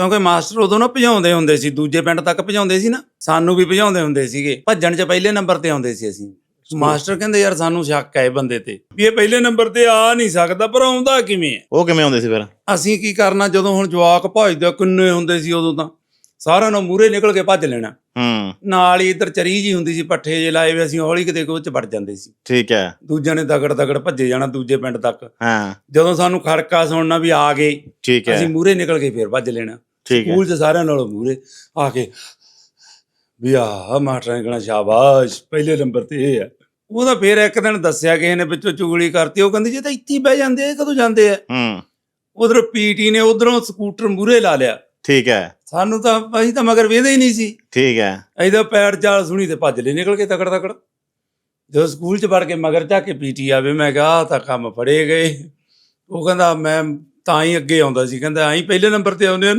ਕਿਉਂਕਿ ਮਾਸਟਰ ਉਦੋਂ ਨਾ ਭਜਾਉਂਦੇ ਹੁੰਦੇ ਸੀ ਦੂਜੇ ਪਿੰਡ ਤੱਕ ਭਜਾਉਂਦੇ ਸੀ ਨਾ ਸਾਨੂੰ ਵੀ ਭਜਾਉਂਦੇ ਹੁੰਦੇ ਸੀਗੇ। ਭੱਜਣ 'ਚ ਪਹਿਲੇ ਨੰਬਰ ਤੇ ਆਉਂਦੇ ਸੀ ਅਸੀਂ। ਮਾਸਟਰ ਕਹਿੰਦੇ ਯਾਰ ਸਾਨੂੰ ਸ਼ੱਕ ਹੈ ਇਹ ਬੰਦੇ ਤੇ। ਵੀ ਇਹ ਪਹਿਲੇ ਨੰਬਰ ਤੇ ਆ ਨਹੀਂ ਸਕਦਾ ਪਰ ਆਉਂਦਾ ਕਿਵੇਂ ਹੈ? ਉਹ ਕਿਵੇਂ ਆਉਂਦੇ ਸੀ ਫਿਰ? ਅਸੀਂ ਕੀ ਕਰਨਾ ਜਦੋਂ ਹੁਣ ਜਵਾਕ ਭੱਜਦੇ ਕਿੰਨੇ ਹੁੰਦੇ ਸੀ ਉਦੋਂ ਤਾਂ। ਸਾਰਿਆਂ ਨੂੰ ਮੂਹਰੇ ਨਿਕਲ ਕੇ ਭੱਜ ਲੈਣਾ। ਹੂੰ। ਨਾਲ ਹੀ ਇੱਧਰ ਚਰੀ ਜੀ ਹੁੰਦੀ ਸੀ ਪੱਠੇ ਜੇ ਲਾਏ ਵੇ ਅਸੀਂ ਹੌਲੀ ਕਿਤੇ ਕੋਚ ਵੜ ਜਾਂਦੇ ਸੀ। ਠੀਕ ਹੈ। ਦੂਜਿਆਂ ਨੇ ਦਗੜ ਦਗੜ ਭੱਜੇ ਜਾਣਾ ਦੂਜੇ ਪਿੰਡ ਤੱਕ। ਹਾਂ। ਜਦੋਂ ਸਾਨੂੰ ਖੜਕਾ ਸੁਣਨਾ ਵੀ ਆ ਗਏ ਠੀਕ ਹੈ। ਅਸੀਂ ਮੂਹਰੇ ਨਿਕਲ ਕੇ ਫੇਰ ਭੱਜ ਲੈਣਾ। ਠੀਕ ਹੈ। ਸਕੂਲ 'ਚ ਸਾਰਿਆਂ ਨਾਲੋਂ ਮੂਹਰੇ ਆ ਕੇ ਵੀ ਆ ਮਾਸਟਰਾਂ ਕਹਿਣਾ ਸ਼ਾਬਾਸ਼ ਪਹਿਲੇ ਨੰਬਰ ਤੇ ਇਹ ਆ ਉਹਦਾ ਫੇਰ ਇੱਕ ਦਿਨ ਦੱਸਿਆ ਕਿਸੇ ਨੇ ਵਿੱਚੋਂ ਚੁਗਲੀ ਕਰਤੀ ਉਹ ਕਹਿੰਦੀ ਜੇ ਤਾਂ ਇੱਥੇ ਹੀ ਬਹਿ ਜਾਂਦੇ ਆ ਇਹ ਕਦੋਂ ਜਾਂਦੇ ਆ? ਹੂੰ। ਉਧਰ ਪੀਟੀ ਨੇ ਉਧਰੋਂ ਸਕੂਟਰ ਮੂਹਰੇ ਲਾ ਲਿਆ। ਠੀਕ ਹੈ। ਸਾਨੂੰ ਤਾਂ ਅਸੀਂ ਤਾਂ ਮਗਰ ਵੇਂਦੇ ਹੀ ਨਹੀਂ ਸੀ। ਠੀਕ ਹੈ। ਇਹਦਾ ਪੈਰ ਚਾਲ ਸੁਣੀ ਤੇ ਭੱਜ ਲੈ ਨਿਕਲ ਕੇ ਤਕੜ ਤਕੜ। ਜਦੋਂ ਸਕੂਲ ਚ ਵੜ ਕੇ ਮਗਰ ਜਾ ਕੇ ਪੀਟੀ ਆਵੇ ਮੈਂ ਕਿਹਾ ਆਹ ਤਾਂ ਕੰਮ ਫੜੇ ਗਏ। ਉਹ ਕਹਿੰਦਾ ਮੈਂ ਤਾਂ ਹੀ ਅੱਗੇ ਆਉਂਦਾ ਸੀ ਕਹਿੰਦਾ ਆਈ ਪਹਿਲੇ ਨੰਬਰ ਤੇ ਆਉਂਦੇ ਆ ਨਾ।